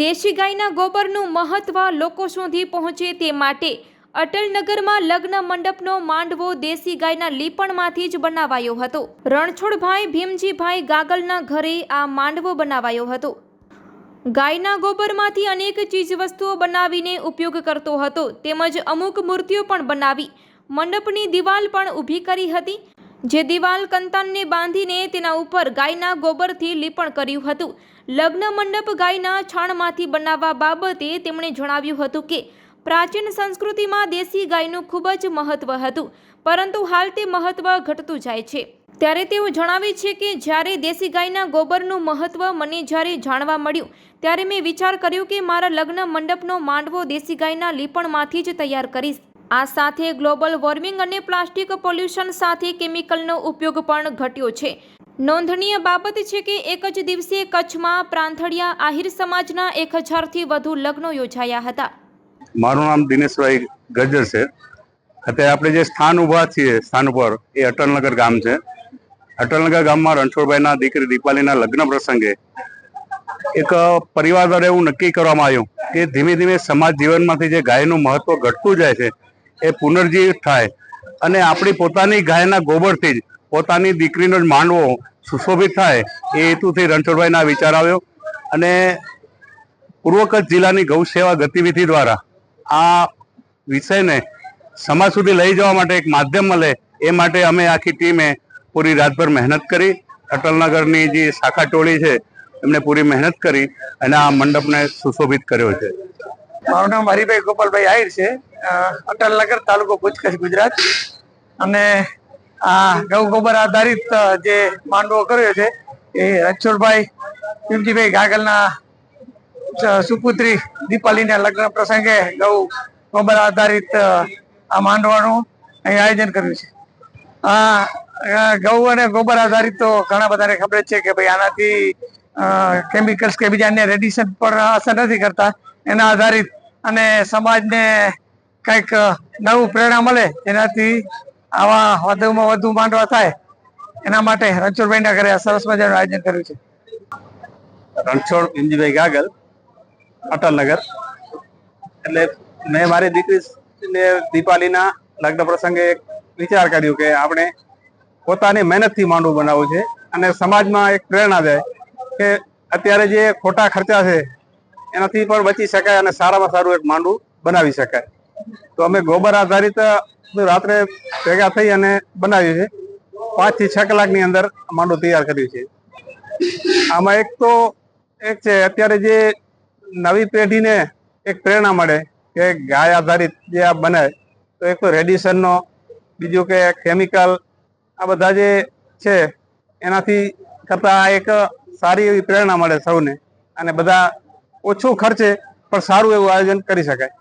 દેશી ગાયના ગોબરનું મહત્વ લોકો સુધી પહોંચે તે માટે અટલનગરમાં લગ્ન મંડપનો માંડવો દેશી ગાયના લીપણમાંથી જ બનાવાયો હતો. રણછોડભાઈ, ભીમજીભાઈ ગાગલના ઘરે આ માંડવો બનાવાયો હતો. ગાયના ગોબરમાંથી અનેક ચીજવસ્તુઓ બનાવીને ઉપયોગ કરતો હતો. તેમજ અમુક મૂર્તિઓ પણ બનાવી મંડપની દિવાલ પણ ઊભી કરી હતી. જે દિવાલ કંતાનને બાંધીને તેના ઉપર ગાયના ગોબરથી લીપણ કર્યું હતું. લગ્ન મંડપ ગાયના છાણમાંથી બનાવવા બાબતે તેમણે જણાવ્યું હતું કે, પ્રાચીન સંસ્કૃતિમાં દેશી ગાયનું ખૂબ જ મહત્વ હતું, પરંતુ હાલ તે મહત્વ ઘટતું જાય છે. ત્યારે તેઓ જણાવે છે કે, જ્યારે દેશી ગાયના ગોબરનું મહત્વ મને જ્યારે જાણવા મળ્યું, ત્યારે મેં વિચાર કર્યો કે મારા લગ્ન મંડપનો માંડવો દેશી ગાયના લીપણમાંથી જ તૈયાર કરીશ. આ સાથે ગ્લોબલ વોર્મિંગ અને પ્લાસ્ટિક પોલ્યુશન સાથે કેમિકલનો ઉપયોગ પણ ઘટ્યો છે. નોંધનીય બાબત છે કે એક જ દિવસે કચ્છમાં પ્રાંથળિયા આહિર સમાજના એક હજારથી વધુ લગ્નો યોજાયા હતા. મારું નામ દિનેશભાઈ ગજર છે. અત્યારે આપણે જે સ્થાન ઊભા છીએ, સ્થાન ઉપર, એ અટલનગર ગામ છે. અટલનગર ગામમાં રણછોડભાઈના દીકરી દીપાલીના લગ્ન પ્રસંગે એક પરિવાર દ્વારા એવું નક્કી કરવામાં આવ્યું કે ધીમે ધીમે સમાજ જીવનમાંથી જે ગાયનું મહત્વ ઘટતું જાય છે એ પુનર્જીવિત થાય. અને આપણી પોતાની ગાયના ગોબરથી જ પોતાની દીકરીનો જ માંડવો સુશોભિત થાય એ હેતુથી રણછોડભાઈના વિચાર આવ્યો. અને પૂર્વ કચ્છ જિલ્લાની ગૌ સેવા ગતિવિધિ દ્વારા આ વિષયને સમાજ સુધી લઈ જવા માટે એક માધ્યમ મળે એ માટે અમે આખી ટીમે પૂરી રાતભર મહેનત કરી. અટલનગરની જે શાખા ટોળી છે એમણે પૂરી મહેનત કરી અને આ મંડપને સુશોભિત કર્યો છે. મારું નામ હરિભાઈ ગોપાલભાઈ આહિર છે. અટલનગર તાલુકો ભુજ કચ્છ ગુજરાત. અને આ ગૌ ગોબર આધારિત જે માંડવો કર્યો છે, એ રણછોડભાઈ ભીમજીભાઈ ગાગલના સુપુત્રી દીપાલીના લગ્ન પ્રસંગે ગૌ ગોબર આધારિત આ માંડવાનું અહીં આયોજન કર્યું છે. આ ગૌ અને ગોબર આધારિત તો ઘણા બધાને ખબર છે કે ભાઈ આનાથી કેમિકલ્સ કે બીજા અન્ય રેડિશન પર અસર નથી કરતા. એના આધારિત અને સમાજને કંઈક નવું પ્રેરણા મળે, એનાથી આવા વધુમાં વધુ માંડવા થાય. એના માટે રણછોડભાઈના ઘરે કરે સરસ મજાનું આયોજન કર્યું છે. રણછોડ ભીમજીભાઈ ગાગલ અટલનગર એટલે મેં મારી દીકરી ને દીપાલીના લગ્ન પ્રસંગે એક વિચાર કર્યો કે આપણે પોતાની મહેનતથી માંડવું બનાવવું છે અને સમાજમાં એક પ્રેરણા દે કે અત્યારે જે ખોટા ખર્ચા છે, એનાથી પણ બચી શકાય અને સારામાં સારું એક માંડવું બનાવી શકાય. તો અમે ગોબર આધારિત રાત્રે ભેગા થઈ અને બનાવ્યું છે પાંચથી છ કલાકની અંદર માંડવું તૈયાર કર્યું છે આમાં એક તો એક છે, અત્યારે જે નવી પેઢીને એક પ્રેરણા મળે કે ગાય આધારિત જે આ બને તો એક તો રેડિશનનો બીજું કે કેમિકલ, આ બધા જે છે, એનાથી કરતાં એક સારી એવી પ્રેરણા મળે સૌને. અને બધા ઓછું ખર્ચે પણ સારું એવું આયોજન કરી શકાય.